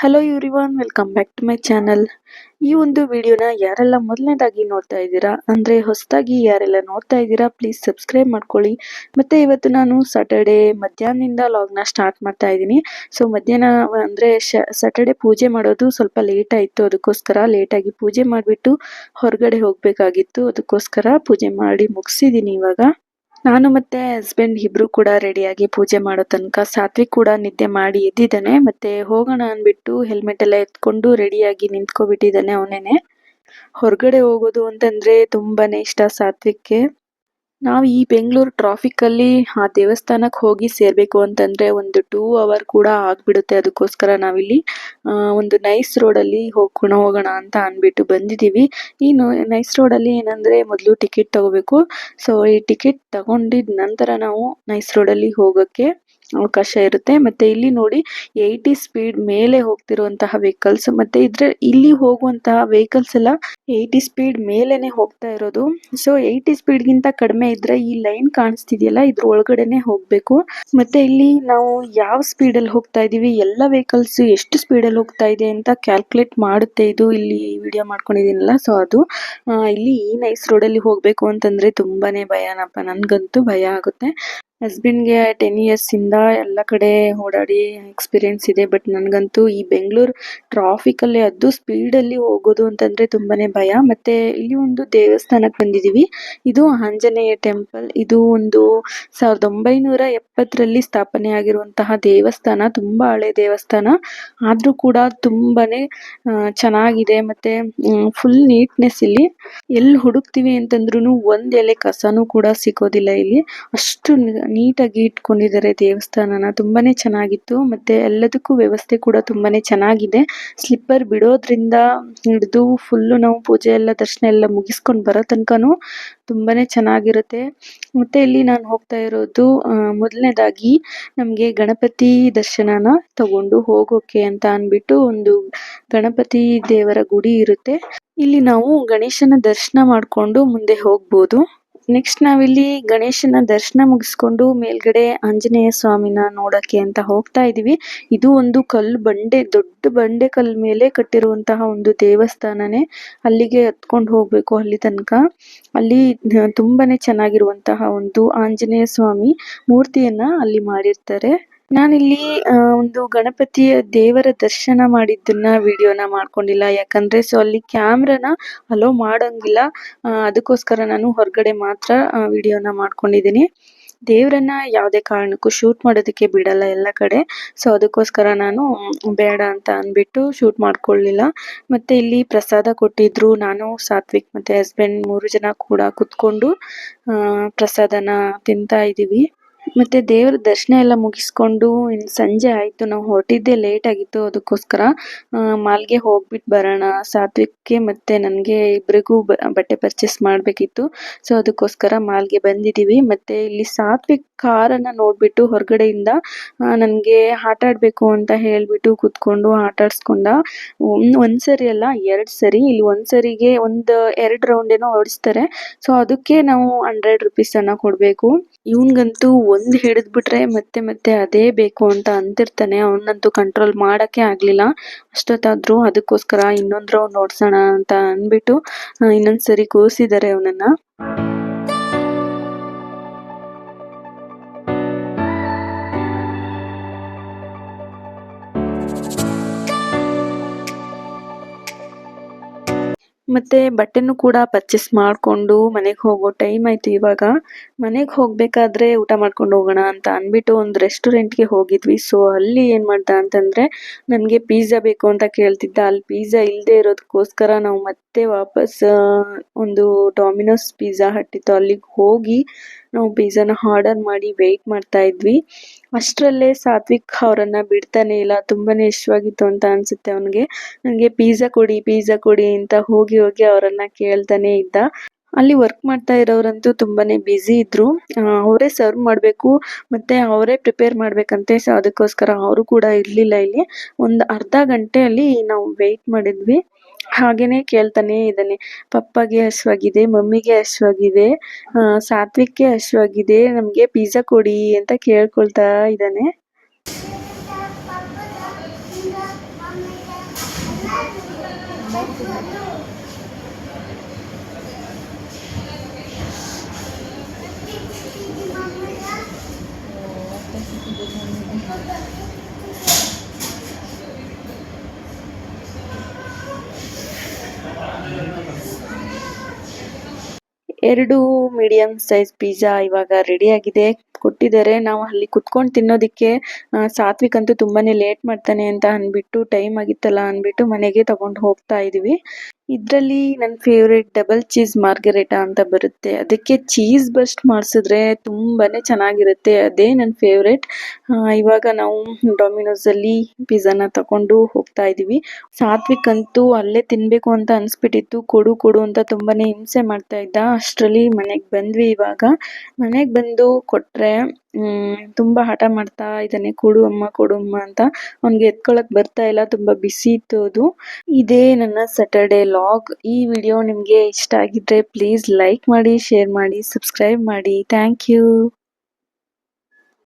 Hello everyone welcome back to my channel ಈ ಒಂದು ವಿಡಿಯೋನ ಯಾರೆಲ್ಲ ಮೊದಲನೇದಾಗಿ ನೋಡ್ತಾ ಇದ್ದೀರಾ, ಅಂದರೆ ಹೊಸದಾಗಿ ಯಾರೆಲ್ಲ ನೋಡ್ತಾ ಇದ್ದೀರಾ ಪ್ಲೀಸ್ ಸಬ್ಸ್ಕ್ರೈಬ್ ಮಾಡ್ಕೊಳ್ಳಿ. ಮತ್ತು ಇವತ್ತು ನಾನು ಸಾಟರ್ಡೆ ಮಧ್ಯಾಹ್ನದಿಂದ ಲಾಗ್ನ ಸ್ಟಾರ್ಟ್ ಮಾಡ್ತಾ ಇದ್ದೀನಿ. ಸೊ ಮಧ್ಯಾಹ್ನ ಅಂದರೆ ಸಾಟರ್ಡೆ ಪೂಜೆ ಮಾಡೋದು ಸ್ವಲ್ಪ ಲೇಟ್ ಆಯಿತು, ಅದಕ್ಕೋಸ್ಕರ ಲೇಟಾಗಿ ಪೂಜೆ ಮಾಡಿಬಿಟ್ಟು ಹೊರಗಡೆ ಹೋಗಬೇಕಾಗಿತ್ತು, ಅದಕ್ಕೋಸ್ಕರ ಪೂಜೆ ಮಾಡಿ ಮುಗಿಸಿದ್ದೀನಿ ಇವಾಗ. ನಾನು ಮತ್ತೆ ಹಸ್ಬೆಂಡ್ ಇಬ್ರು ಕೂಡ ರೆಡಿಯಾಗಿ ಪೂಜೆ ಮಾಡೋ ತನಕ ಸಾತ್ವಿಕ್ ಕೂಡ ನಿದ್ದೆ ಮಾಡಿ ಎದ್ದಿದ್ದಾನೆ. ಮತ್ತೆ ಹೋಗೋಣ ಅಂದ್ಬಿಟ್ಟು ಹೆಲ್ಮೆಟ್ ಎಲ್ಲ ಎತ್ಕೊಂಡು ರೆಡಿಯಾಗಿ ನಿಂತ್ಕೊಬಿಟ್ಟಿದ್ದಾನೆ ಅವನೇನೆ. ಹೊರಗಡೆ ಹೋಗೋದು ಅಂತಂದ್ರೆ ತುಂಬಾನೇ ಇಷ್ಟ ಸಾತ್ವಿಕ್ಗೆ. ನಾವು ಈ ಬೆಂಗಳೂರು ಟ್ರಾಫಿಕ್ ಅಲ್ಲಿ ಆ ದೇವಸ್ಥಾನಕ್ಕೆ ಹೋಗಿ ಸೇರ್ಬೇಕು ಅಂತಂದ್ರೆ ಒಂದು ಟೂ ಅವರ್ ಕೂಡ ಆಗ್ಬಿಡುತ್ತೆ. ಅದಕ್ಕೋಸ್ಕರ ನಾವಿಲ್ಲಿ ಒಂದು ನೈಸ್ ರೋಡ್ ಅಲ್ಲಿ ಹೋಗೋಣ ಹೋಗೋಣ ಅಂತ ಅನ್ಬಿಟ್ಟು ಬಂದಿದೀವಿ. ಈ ನೈಸ್ ರೋಡ್ ಅಲ್ಲಿ ಏನಂದ್ರೆ ಮೊದಲು ಟಿಕೆಟ್ ತಗೋಬೇಕು. ಸೊ ಈ ಟಿಕೆಟ್ ತಗೊಂಡಿದ ನಂತರ ನಾವು ನೈಸ್ ರೋಡ್ ಅಲ್ಲಿ ಹೋಗೋಕ್ಕೆ ಅವಕಾಶ ಇರುತ್ತೆ. ಮತ್ತೆ ಇಲ್ಲಿ ನೋಡಿ ಏಯ್ಟಿ ಸ್ಪೀಡ್ ಮೇಲೆ ಹೋಗ್ತಿರುವಂತಹ ವೆಹಿಕಲ್ಸ್ ಮತ್ತೆ ಇದ್ರೆ ಇಲ್ಲಿ ಹೋಗುವಂತಹ ವೆಹಿಕಲ್ಸ್ ಎಲ್ಲ ಏಯ್ಟಿ ಸ್ಪೀಡ್ ಮೇಲೆನೆ ಹೋಗ್ತಾ ಇರೋದು. ಸೊ ಏಯ್ಟಿ ಸ್ಪೀಡ್ ಗಿಂತ ಕಡಿಮೆ ಇದ್ರೆ ಈ ಲೈನ್ ಕಾಣಿಸ್ತಿದೆಯಲ್ಲ? ಇದ್ರ ಒಳಗಡೆನೆ ಹೋಗ್ಬೇಕು. ಮತ್ತೆ ಇಲ್ಲಿ ನಾವು ಯಾವ ಸ್ಪೀಡ್ ಅಲ್ಲಿ ಹೋಗ್ತಾ ಇದೀವಿ? ಎಲ್ಲ ವೆಹಿಕಲ್ಸ್ ಎಷ್ಟು ಸ್ಪೀಡ್ ಅಲ್ಲಿ ಹೋಗ್ತಾ ಇದೆ ಅಂತ ಕ್ಯಾಲ್ಕುಲೇಟ್ ಮಾಡುತ್ತೆ ಇದು. ಇಲ್ಲಿ ವಿಡಿಯೋ ಮಾಡ್ಕೊಂಡಿದೀನಲ್ಲ ಸೊ ಅದು. ಇಲ್ಲಿ ಈ ನೈಸ್ ರೋಡ್ ಅಲ್ಲಿ ಹೋಗ್ಬೇಕು ಅಂತಂದ್ರೆ ತುಂಬಾನೇ ಭಯನಪ್ಪ ನನ್ಗಂತೂ ಭಯ ಆಗುತ್ತೆ. ಹಸ್ಬೆಂಡ್ಗೆ ಟೆನ್ ಇಯರ್ಸ್ ಇಂದ ಎಲ್ಲ ಕಡೆ ಓಡಾಡಿ ಎಕ್ಸ್ಪೀರಿಯನ್ಸ್ ಇದೆ ಬಟ್ ನನಗಂತೂ ಈ ಬೆಂಗಳೂರು ಟ್ರಾಫಿಕ್ ಅಲ್ಲಿ ಅದು ಸ್ಪೀಡ್ ಅಲ್ಲಿ ಹೋಗೋದು ಅಂತಂದ್ರೆ ತುಂಬಾನೇ ಭಯ. ಮತ್ತೆ ಇಲ್ಲಿ ಒಂದು ದೇವಸ್ಥಾನಕ್ಕೆ ಬಂದಿದೀವಿ. ಇದು ಆಂಜನೇಯ ಟೆಂಪಲ್ ಇದು ಒಂದು ಸಾವಿರದ ಒಂಬೈನೂರ ಎಪ್ಪತ್ತರಲ್ಲಿ ಸ್ಥಾಪನೆ ಆಗಿರುವಂತಹ ದೇವಸ್ಥಾನ. ತುಂಬಾ ಹಳೆ ದೇವಸ್ಥಾನ. ಆದ್ರೂ ಕೂಡ ತುಂಬಾನೇ ಚೆನ್ನಾಗಿದೆ. ಮತ್ತೆ ಫುಲ್ ನೀಟ್ನೆಸ್ ಇಲ್ಲಿ. ಎಲ್ಲಿ ಹುಡುಕ್ತಿವಿ ಅಂತಂದ್ರೂ ಒಂದ್ ಎಲೆ ಕಸನೂ ಕೂಡ ಸಿಗೋದಿಲ್ಲ ಇಲ್ಲಿ. ಅಷ್ಟು ನೀಟಾಗಿ ಇಟ್ಕೊಂಡಿದ್ದಾರೆ ದೇವಸ್ಥಾನನ. ತುಂಬಾನೇ ಚೆನ್ನಾಗಿತ್ತು. ಮತ್ತೆ ಎಲ್ಲದಕ್ಕೂ ವ್ಯವಸ್ಥೆ ಕೂಡ ತುಂಬಾನೇ ಚೆನ್ನಾಗಿದೆ. ಸ್ಲಿಪ್ಪರ್ ಬಿಡೋದ್ರಿಂದ ಹಿಡಿದು ಫುಲ್ಲು ನಾವು ಪೂಜೆ ಎಲ್ಲ, ದರ್ಶನ ಎಲ್ಲ ಮುಗಿಸ್ಕೊಂಡು ಬರೋ ತನಕನೂ ತುಂಬಾನೇ ಚೆನ್ನಾಗಿರುತ್ತೆ. ಮತ್ತೆ ಇಲ್ಲಿ ನಾನು ಹೋಗ್ತಾ ಇರೋದು ಮೊದಲನೇದಾಗಿ ನಮಗೆ ಗಣಪತಿ ದರ್ಶನನ ತಗೊಂಡು ಹೋಗೋಕೆ ಅಂತ ಅಂದ್ಬಿಟ್ಟು ಒಂದು ಗಣಪತಿ ದೇವರ ಗುಡಿ ಇರುತ್ತೆ. ಇಲ್ಲಿ ನಾವು ಗಣೇಶನ ದರ್ಶನ ಮಾಡ್ಕೊಂಡು ಮುಂದೆ ಹೋಗ್ಬೋದು. ನೆಕ್ಸ್ಟ್ ನಾವಿಲ್ಲಿ ಗಣೇಶನ ದರ್ಶನ ಮುಗಿಸ್ಕೊಂಡು ಮೇಲ್ಗಡೆ ಆಂಜನೇಯ ಸ್ವಾಮಿನ ನೋಡಕ್ಕೆ ಅಂತ ಹೋಗ್ತಾ ಇದೀವಿ. ಇದು ಒಂದು ಕಲ್ಲು ಬಂಡೆ, ದೊಡ್ಡ ಬಂಡೆ ಕಲ್ಲು ಮೇಲೆ ಕಟ್ಟಿರುವಂತಹ ಒಂದು ದೇವಸ್ಥಾನನೇ. ಅಲ್ಲಿಗೆ ಹತ್ಕೊಂಡು ಹೋಗ್ಬೇಕು ಅಲ್ಲಿ ತನಕ. ಅಲ್ಲಿ ತುಂಬಾನೇ ಚೆನ್ನಾಗಿರುವಂತಹ ಒಂದು ಆಂಜನೇಯ ಸ್ವಾಮಿ ಮೂರ್ತಿಯನ್ನ ಅಲ್ಲಿ ಮಾಡಿರ್ತಾರೆ. ನಾನಿಲ್ಲಿ ಆಹ್ಹ್ ಒಂದು ಗಣಪತಿಯ ದೇವರ ದರ್ಶನ ಮಾಡಿದ್ದನ್ನ ವಿಡಿಯೋನ ಮಾಡ್ಕೊಂಡಿಲ್ಲ. ಯಾಕಂದ್ರೆ ಸೊ ಅಲ್ಲಿ ಕ್ಯಾಮ್ರಾನ ಅಲೋ ಮಾಡಂಗಿಲ್ಲ. ಅದಕ್ಕೋಸ್ಕರ ನಾನು ಹೊರಗಡೆ ಮಾತ್ರ ವಿಡಿಯೋನ ಮಾಡ್ಕೊಂಡಿದ್ದೀನಿ. ದೇವರನ್ನ ಯಾವುದೇ ಕಾರಣಕ್ಕೂ ಶೂಟ್ ಮಾಡೋದಕ್ಕೆ ಬಿಡಲ್ಲ ಎಲ್ಲ ಕಡೆ. ಸೊ ಅದಕ್ಕೋಸ್ಕರ ನಾನು ಬೇಡ ಅಂತ ಅಂದ್ಬಿಟ್ಟು ಶೂಟ್ ಮಾಡ್ಕೊಳ್ಳಿಲ್ಲ. ಮತ್ತೆ ಇಲ್ಲಿ ಪ್ರಸಾದ ಕೊಟ್ಟಿದ್ರು ನಾನು, ಸಾತ್ವಿಕ್ ಮತ್ತೆ ಹಸ್ಬೆಂಡ್ ಮೂರು ಜನ ಕೂಡ ಕುತ್ಕೊಂಡು ಪ್ರಸಾದನ ತಿಂತಾ ಇದೀವಿ. ಮತ್ತೆ ದೇವರ ದರ್ಶನ ಎಲ್ಲ ಮುಗಿಸ್ಕೊಂಡು ಇನ್ ಸಂಜೆ ಆಯ್ತು, ನಾವು ಹೊರಟಿದ್ದೆ ಲೇಟ್ ಆಗಿತ್ತು ಅದಕ್ಕೋಸ್ಕರ ಮಾಲ್ಗೆ ಹೋಗ್ಬಿಟ್ಟು ಬರೋಣ, ಸಾತ್ವಿಕ್ಗೆ ಮತ್ತೆ ನನಗೆ ಇಬ್ಬರಿಗೂ ಬಟ್ಟೆ ಪರ್ಚೇಸ್ ಮಾಡಬೇಕಿತ್ತು. ಸೊ ಅದಕ್ಕೋಸ್ಕರ ಮಾಲ್ಗೆ ಬಂದಿದ್ದೀವಿ ಮತ್ತೆ ಇಲ್ಲಿ ಸಾತ್ವಿಕ್ ಕಾರನ್ನ ನೋಡ್ಬಿಟ್ಟು ಹೊರಗಡೆಯಿಂದ ನನಗೆ ಆಟ ಆಡ್ಬೇಕು ಅಂತ ಹೇಳ್ಬಿಟ್ಟು ಕೂತ್ಕೊಂಡು ಆಟ ಆಡ್ಸ್ಕೊಂಡ ಒಂದ್ ಸರಿ ಅಲ್ಲ, ಎರಡ್ ಸರಿ, ಇಲ್ಲಿ ಒಂದ್ಸರಿಗೆ ಒಂದ್ ಎರಡ್ ರೌಂಡ್ ಏನೋ ಓಡಿಸ್ತಾರೆ ಸೊ ಅದಕ್ಕೆ ನಾವು ಹಂಡ್ರೆಡ್ ರುಪೀಸ್ ಅನ್ನ ಕೊಡ್ಬೇಕು. ಇವನ್ಗಂತೂ ಒಂದ್ ಹಿಡಿದ್ಬಿಟ್ರೆ ಮತ್ತೆ ಮತ್ತೆ ಅದೇ ಬೇಕು ಅಂತ ಅಂತಿರ್ತಾನೆ. ಅವನಂತೂ ಕಂಟ್ರೋಲ್ ಮಾಡಕ್ಕೆ ಆಗ್ಲಿಲ್ಲ. ಅಷ್ಟೊತ್ತಾದ್ರೂ ಅದಕ್ಕೋಸ್ಕರ ಇನ್ನೊಂದ್ ರೌಂಡ್ ಓಡ್ಸೋಣ ಅಂತ ಇನ್ನೊಂದು ಇನ್ನೊಂದ್ ಸರಿ ಕೂರ್ಸಿದ್ದಾರೆ ಅವನನ್ನ. ಮತ್ತೆ ಬಟ್ಟೆನೂ ಕೂಡ ಪರ್ಚೇಸ್ ಮಾಡ್ಕೊಂಡು ಮನೆಗೆ ಹೋಗೋ ಟೈಮ್ ಆಯ್ತು ಇವಾಗ. ಮನೆಗೆ ಹೋಗ್ಬೇಕಾದ್ರೆ ಊಟ ಮಾಡ್ಕೊಂಡು ಹೋಗೋಣ ಅಂತ ಅನ್ಬಿಟ್ಟು ಒಂದು ರೆಸ್ಟೋರೆಂಟ್ಗೆ ಹೋಗಿದ್ವಿ. ಸೊ ಅಲ್ಲಿ ಏನ್ ಮಾಡ್ದ ಅಂತಂದ್ರೆ, ನನಗೆ ಪಿಜ್ಜಾ ಬೇಕು ಅಂತ ಕೇಳ್ತಿದ್ದ. ಅಲ್ಲಿ ಪಿಜ್ಜಾ ಇಲ್ಲದೆ ಇರೋದಕ್ಕೋಸ್ಕರ ನಾವು ಮತ್ತೆ ವಾಪಸ್ ಒಂದು ಡಾಮಿನೋಸ್ ಪಿಜ್ಜಾ ಹಟ್ ಅಲ್ಲಿಗೆ ಹೋಗಿ ನಾವು ಪಿಜ್ಜಾನ ಆರ್ಡರ್ ಮಾಡಿ ವೇಟ್ ಮಾಡ್ತಾ ಇದ್ವಿ. ಅಷ್ಟರಲ್ಲೇ ಸಾತ್ವಿಕ್ ಅವರನ್ನ ಬಿಡ್ತಾನೆ ಇಲ್ಲ. ತುಂಬಾನೇ ಇಷ್ಟವಾಗಿತ್ತು ಅಂತ ಅನ್ಸುತ್ತೆ ಅವನಿಗೆ. ನನಗೆ ಪಿಜ್ಜಾ ಕೊಡಿ ಪಿಜ್ಜಾ ಕೊಡಿ ಅಂತ ಹೋಗಿ ಹೋಗಿ ಅವರನ್ನ ಕೇಳ್ತಾನೆ ಇದ್ದ. ಅಲ್ಲಿ ವರ್ಕ್ ಮಾಡ್ತಾ ಇರೋರಂತೂ ತುಂಬಾನೇ ಬ್ಯುಸಿ ಇದ್ರು. ಅವರೇ ಸರ್ವ್ ಮಾಡ್ಬೇಕು, ಮತ್ತೆ ಅವರೇ ಪ್ರಿಪೇರ್ ಮಾಡ್ಬೇಕಂತೆ. ಸೊ, ಅದಕ್ಕೋಸ್ಕರ ಅವರು ಕೂಡ ಇರ್ಲಿಲ್ಲ ಇಲ್ಲಿ. ಒಂದ್ ಅರ್ಧ ಗಂಟೆ ಅಲ್ಲಿ ನಾವು ವೆಯ್ಟ್ ಮಾಡಿದ್ವಿ. ಹಾಗೇನೆ ಕೇಳ್ತಾನೆ ಇದ್ದಾನೆ. ಪಪ್ಪಗೆ ಹಸಿವಾಗಿದೆ, ಮಮ್ಮಿಗೆ ಹಸಿವಾಗಿದೆ ಸಾತ್ವಿಕ್ಗೆ ಹಸಿವಾಗಿದೆ, ನಮ್ಗೆ ಪಿಜ್ಜಾ ಕೊಡಿ ಅಂತ ಕೇಳ್ಕೊಳ್ತಾ ಇದ್ದಾನೆ. ಎರಡು ಮೀಡಿಯಂ ಸೈಜ್ ಪಿಜ್ಜಾ ಇವಾಗ ರೆಡಿ ಆಗಿದೆ. ಕೊಟ್ಟಿದ್ದಾರೆ. ನಾವು ಅಲ್ಲಿ ಕುತ್ಕೊಂಡು ತಿನ್ನೋದಕ್ಕೆ ಸಾತ್ವಿಕ್ ಅಂತೂ ತುಂಬಾನೇ ಲೇಟ್ ಮಾಡ್ತಾನೆ ಅಂತ ಅನ್ಬಿಟ್ಟು ಟೈಮ್ ಆಗಿತ್ತಲ್ಲ ಅನ್ಬಿಟ್ಟು ಮನೆಗೆ ತಗೊಂಡು ಹೋಗ್ತಾ ಇದೀವಿ. ಇದರಲ್ಲಿ ನನ್ನ ಫೇವ್ರೆಟ್ ಡಬಲ್ ಚೀಸ್ ಮಾರ್ಗರೇಟ ಅಂತ ಬರುತ್ತೆ. ಅದಕ್ಕೆ ಚೀಸ್ ಬಸ್ಟ್ ಮಾಡಿಸಿದ್ರೆ ತುಂಬಾನೇ ಚೆನ್ನಾಗಿರುತ್ತೆ. ಅದೇ ನನ್ನ ಫೇವ್ರೆಟ್ ಇವಾಗ ನಾವು ಡೊಮಿನೋಸ್ ಅಲ್ಲಿ ಪಿಜ್ಜಾನ ತಗೊಂಡು ಹೋಗ್ತಾ ಇದೀವಿ. ಸಾತ್ವಿಕ್ ಅಂತೂ ಅಲ್ಲೇ ತಿನ್ಬೇಕು ಅಂತ ಅನಿಸ್ಬಿಟ್ಟಿತ್ತು. ಕೊಡು ಕೊಡು ಅಂತ ತುಂಬಾನೇ ಹಿಂಸೆ ಮಾಡ್ತಾ ಇದ್ದ. ಅಷ್ಟ್ರಲ್ಲಿ ಮನೆಗೆ ಬಂದ್ವಿ ಇವಾಗ. ಮನೆಗೆ ಬಂದು ಕೊಟ್ರೆ, ಹ್ಮ್, ತುಂಬಾ ಹಠ ಮಾಡ್ತಾ ಇದ್ದಾನೆ, ಕೊಡು ಅಮ್ಮ ಕೊಡು ಅಮ್ಮ ಅಂತ. ಅವ್ನಿಗೆ ಎತ್ಕೊಳಕ್ ಬರ್ತಾ ಇಲ್ಲ, ತುಂಬಾ ಬಿಸಿ ಇತ್ತು ಅದು. ಇದೇ ನನ್ನ ಸ್ಯಾಟರ್ಡೆ ಲಾಗ್ ಈ ವಿಡಿಯೋ ನಿಮ್ಗೆ ಇಷ್ಟ ಆಗಿದ್ರೆ ಪ್ಲೀಸ್ ಲೈಕ್ ಮಾಡಿ ಶೇರ್ ಮಾಡಿ ಸಬ್ಸ್ಕ್ರೈಬ್ ಮಾಡಿ. Thank you